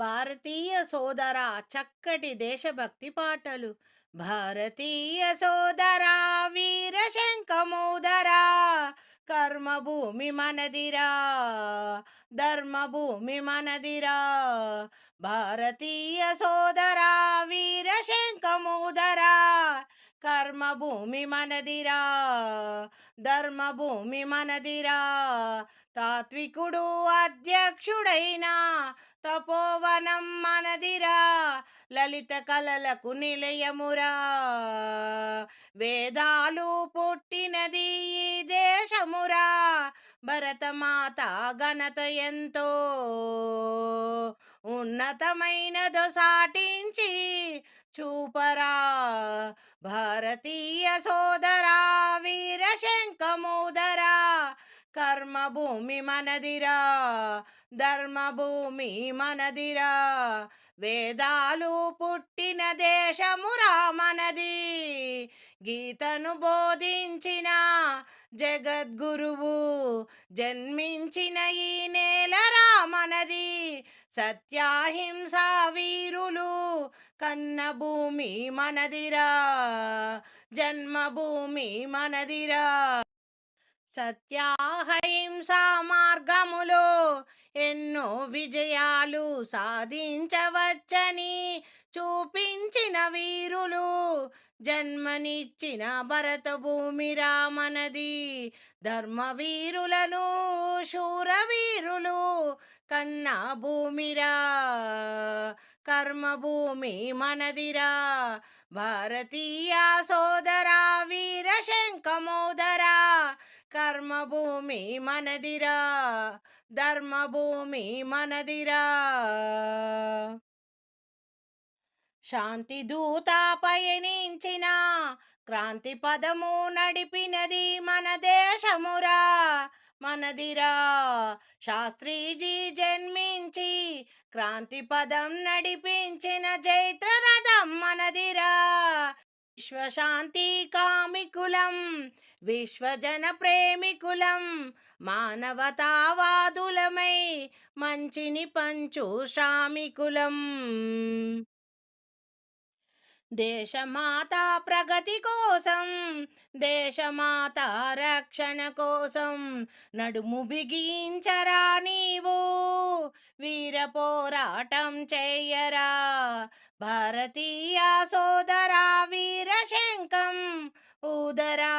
భారతీయ సోదరా చక్కటి దేశభక్తి పాటలు. భారతీయ సోదరా వీర శంఖమోదరా కర్మభూమి మనదిరా ధర్మభూమి మనదిరా. భారతీయ సోదరా వీర శంఖమోదరా కర్మభూమి మనదిరా ధర్మభూమి మనదిరా. తాత్వికుడు అధ్యక్షుడైనా తపోవనం మనదిరా. లలిత కలలకు నిలయమురా. వేదాలు పుట్టినది ఈ దేశమురా. భరతమాత ఘనత ఎంతో. ఉన్నతమైనదో సాటించి చూపరా. భారతీయ సోదరా వీరశంఖమోదరా కర్మభూమి మనదిరా ధర్మభూమి మనదిరా. వేదాలు పుట్టిన దేశమురా మనది గీతను బోధించిన జగద్గురువు జన్మించిన ఈ నేల రామనది సత్యాహింస వీరులు కన్న భూమి మనదిరా జన్మభూమి మనదిరా. సత్యాహింస మార్గములో ఎన్నో విజయాలు సాధించవచ్చని చూపించిన వీరులు. జన్మనిచ్చిన భరత భూమి రామనది ధర్మవీరులను శూరవీరులు కన్నా భూమిరా కర్మభూమి మనదిరా భారతీయ సోదరా వీర శంఖమోదరా కర్మభూమి మనదిరా ధర్మభూమి మనదిరా. శాంతి దూత పయనించిన క్రాంతి పదము నడిపినది మన దేశమురా మనదిరా. శాస్త్రీజీ జన్మించి క్రాంతి పదం నడిపించిన చైత్ర రథం మనదిరా. విశ్వశాంతి కామికులం విశ్వజన ప్రేమికులం మానవతావాదులమై మంచిని పంచు శ్రామికులం. దేశమాత ప్రగతి కోసం దేశమాత రక్షణ కోసం నడుము బిగించరా నీవు వీర పోరాటం చెయ్యరా. భారతీయ సోదరా వీర ఉదరా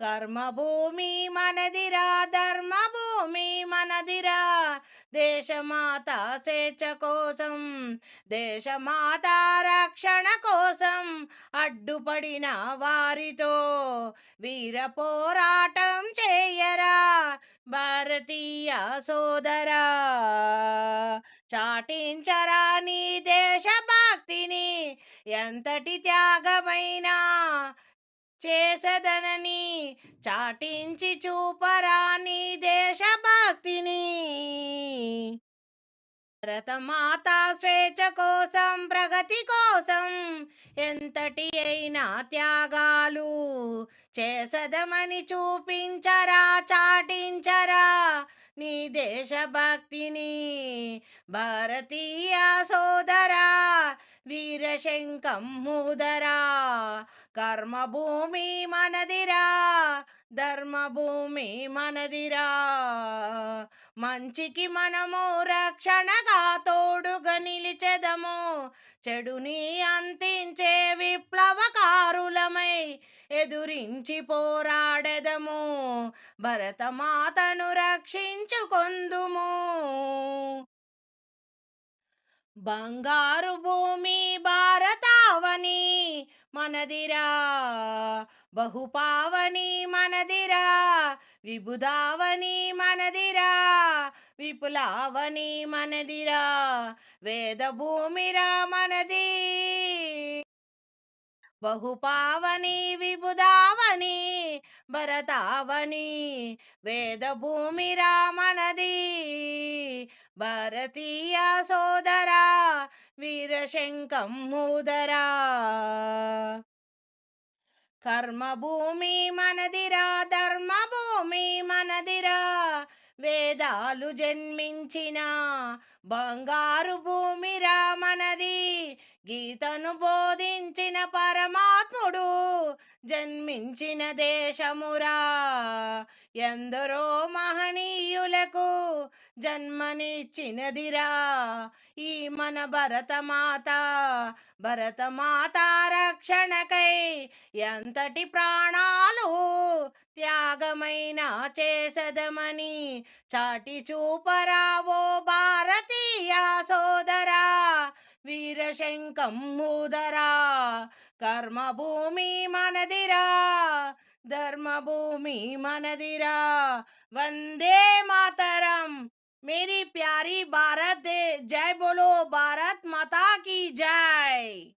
కర్మభూమి మనదిరా ధర్మభూమి మనదిరా. దేశమాత స్వేచ్ఛ కోసం దేశమాత రక్షణ కోసం అడ్డుపడిన వారితో వీర పోరాటం చేయరా భారతీయ సోదరా. చాటించరా నీ దేశభక్తిని ఎంతటి త్యాగమైనా చేసదనని చాటించి చూపరా నీ దేశభక్తిని. భరతమాత స్వేచ్ఛ కోసం ప్రగతి కోసం ఎంతటి అయినా త్యాగాలు చేసదమని చూపించరా చాటించరా నీ దేశభక్తిని. భారతీయ సోదరా వీరశంకం ముదరా కర్మభూమి మనదిరా ధర్మభూమి మనదిరా. మంచికి మనము రక్షణగా తోడుగా నిలిచెదము చెడుని అంతించే విప్లవకారులమై ఎదురించి పోరాడెదము భరతమాతను రక్షించుకొందుము. బంగారు భూమి భారతావని మనదిరా బహుపావని మనదిరా విబుధావని మనదిరా విపులావని మనదిరా వేదభూమిరా మనది. బహుపావని విబుధావని భరతావని వేదభూమిరా మనది. భారతీయ సోద వీరశంకం ముదరా. కర్మభూమి మనదిరా ధర్మభూమి మనదిరా. వేదాలు జన్మించిన బంగారు భూమిరా మనది. గీతను బోధించిన పరమాత్ముడు జన్మించిన దేశమురా. ఎందరో మహనీయులకు జన్మనిచ్చినదిరా. ఈ మన భరతమాత భరతమాత రక్షణకై ఎంతటి ప్రాణాలు త్యాగమైన చేసదమని చాటి చూపరావో வீரசங்கம் மூதரா கர்மபூமி மனதிரா धर्मभूमि मनदिरा वंदे मातरम मेरी प्यारी भारत जय बोलो भारत माता की जय